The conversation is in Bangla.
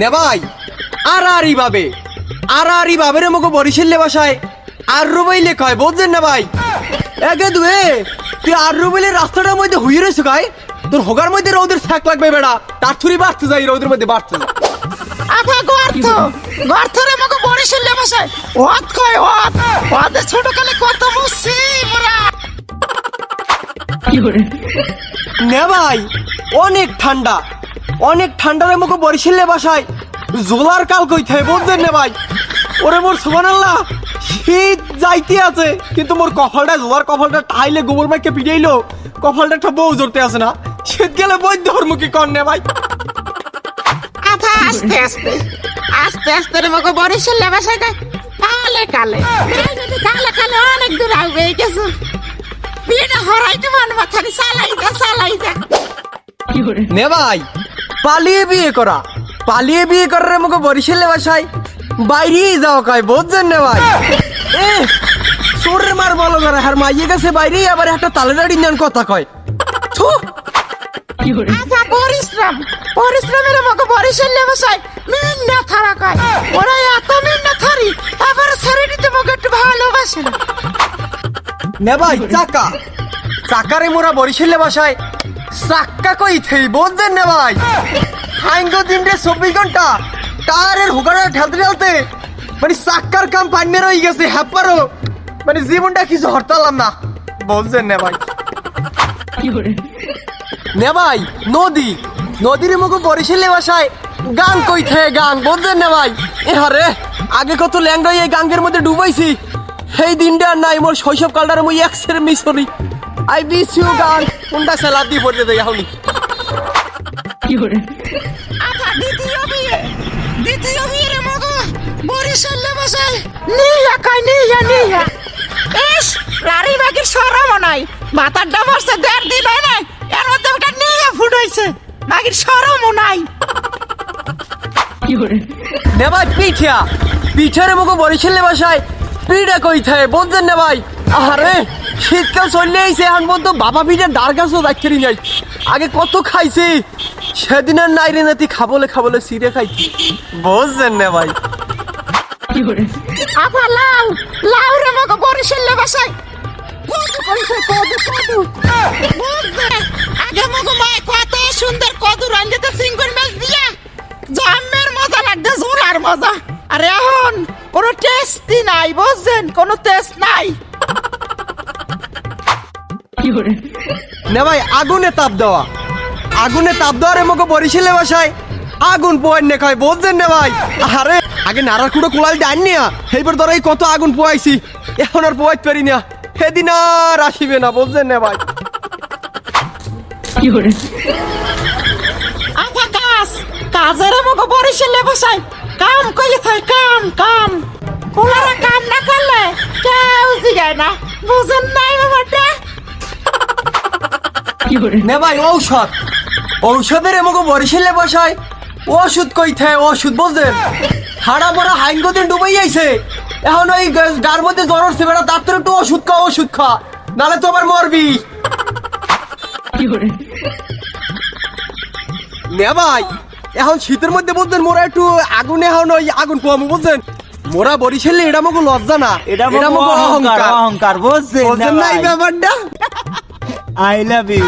নে ভাই। আর আর ভাবে। আর আর ভাবে রে মগো বরিশালে বাসায়। আর রুবাইলে কয় বুঝছেন না ভাই? একে দুয়ে তুই আর রুবাইলে রাস্তাটার মধ্যে হুই রয়েছে তোর হোগার মধ্যে রোদের থাক লাগবে বেড়া। তার থুরি বাড়তে যাই রোদের মধ্যে বাড়তে যা আধা গর্ত। গর্তরে মগো বরিশাল ভাষায় ওয়াত কয় ওয়াত ওয়াতে ছোট কালে কত মুসি মোরা। নে ভাই অনেক ঠান্ডা। অনেক ঠান্ডা রে মুখে বরিশালে বাসায়। জোলার কাল কই থাকে বুঝছেন না ভাই? ওরে মোর সুবহানাল্লাহ শীত যাইতে আছে কিন্তু মোর কপালটা জোলার কপালটা টাইলে গোবর মাইকে পিটাইলো কপালটা একটা বউ জড়তে আছে না। শীত গেলে বৈদ্য মুখী কর নে ভাই। আধা আস্তে আস্তে। আস্তে আস্তে রে মগো বরিশাল কয় কালে কালে। কালে কালে অনেক দূর আগে গেছে। বিয়েটা হরাইতে মন মাথারি চালাই যা চালাই যা। নে ভাই পালিয়ে বিয়ে করা। পালিয়ে বিয়ে করার মুখে বরিশালে বাসায় বাইরেই যাও কয় বুঝছেন না ভাই। সোরের মার বলো করে আর মাইয়ে গেছে বাইরেই আবার একটা তালেদাড়ি নেন কথা কয়। পরিশ্রম। পরিশ্রমের বরিশাল ভাষায় মিন্না থারা কয়। ওরা এত মিন্না থারি আবার ছেড়ে দিতে একটু ভালোবাসে না। নে ভাই চাকা। চাকারে মোরা বরিশালে বাসায় চাক্কা কই থেই বুঝছেন না ভাই। হাইঙ্গো দিনটা চব্বিশ ঘণ্টা টায়ারের হুকারা ঠেলতে ঠেলতে মানে চাক্কার কাম পান্যের হয়ে গেছে হ্যাপারও মানে জীবনটা কিছু হরতালাম না। বলছেন না ভাই। নে ভাই নদী। নদীর মুখে বরিশালে বাসায় গান কই থে গান বলছেন না ভাই। এ হরে আগে কত ল্যাংড়া এই গাঙ্গের মধ্যে ডুবাইছি। সেই দিনটা নাই মোর শৈশব কালটার মুই একসের মিশরি। আই মিস ইউ গান কোনটা সেলাদ দিয়ে পড়তে দেয় এখনই আধা দ্বিতীয় বিয়ে। দ্বিতীয় বিয়ে মগো। বরিশাল ভাষায় নিয়া কয় নিয়া নিয়া ইস রারি বাকি সরম নাই। মাথার ডাবরছে দেড় দিন হয় নাই। এর মধ্যে ওটা নিয়ে ফুটাইছে। বাকির সরমও নাই। নে ভাই পিঠিয়া। পিঠের মুখে বরিশালে বাসায়। পিঠা কই থাকে বলছেন না ভাই। আরে শীতকাল চললে আইছে, এখন বলতো বাবা পিঠে ডার গাছও দেখতে যাই আগে কত খাইছি? সেদিন আর নাই নাতি খাবলে খাবলে সিরে খাইছি। বুঝছেন না ভাই? আবার লাউ লাউ রে মগো বরিশাল বুঝছে আগে মগো মায় কত সুন্দর কদু রান্দিতে সিঙ্গুর মাছ দিয়া, জামের মজা লাগবে জোরার মজা। আরে এখন কোনো টেস্টই নাই, বুঝছেন? কোনো টেস্ট নাই। না ভাই আগুনে তাপ দেওয়া। আগুনে তাপ দেওয়ার মুখে বরিশালে বাসায়। আগুন পোয়াই নে খায় বলছেন না ভাই। আরে আগে নাড়ার কুড়ো কোলাল ডান নিয়া এইবার ধরো এই কত আগুন পোয়াইছি এখন আর পোয়াইতে পারি না। সেদিন আর আসিবে না বলছেন না ভাই। আধা কাজ। কাজের মগো বরিশালে বসাই কাম কইলে থাই কাম কাম। পোলারা কাম না করলে কেউ জিগায় না। বুঝেন নাই ব্যাপারটা? নে ভাই ঔষধ। ঔষধের এমকে বরিশালে বসায়। ওষুধ কই থাকে ওষুধ হাড়া বড়া হাইঙ্গ দিন ডুবাই আইছে। এখন ওই গার মধ্যে জ্বর হচ্ছে বেড়া তার তো একটু ওষুধ খা ওষুধ খা। নালে তো আবার মরবি। নে ভাই এখন শীতের মধ্যে বলতেন মোরা একটু আগুনে এখন ওই আগুন পোয়ামু বুঝছেন? মোরা বরিশালে এটা মগো লজ্জা না এটা মনে মগো অহংকার। অহংকার বুঝছেন? না এই ব্যাপারটা? I love you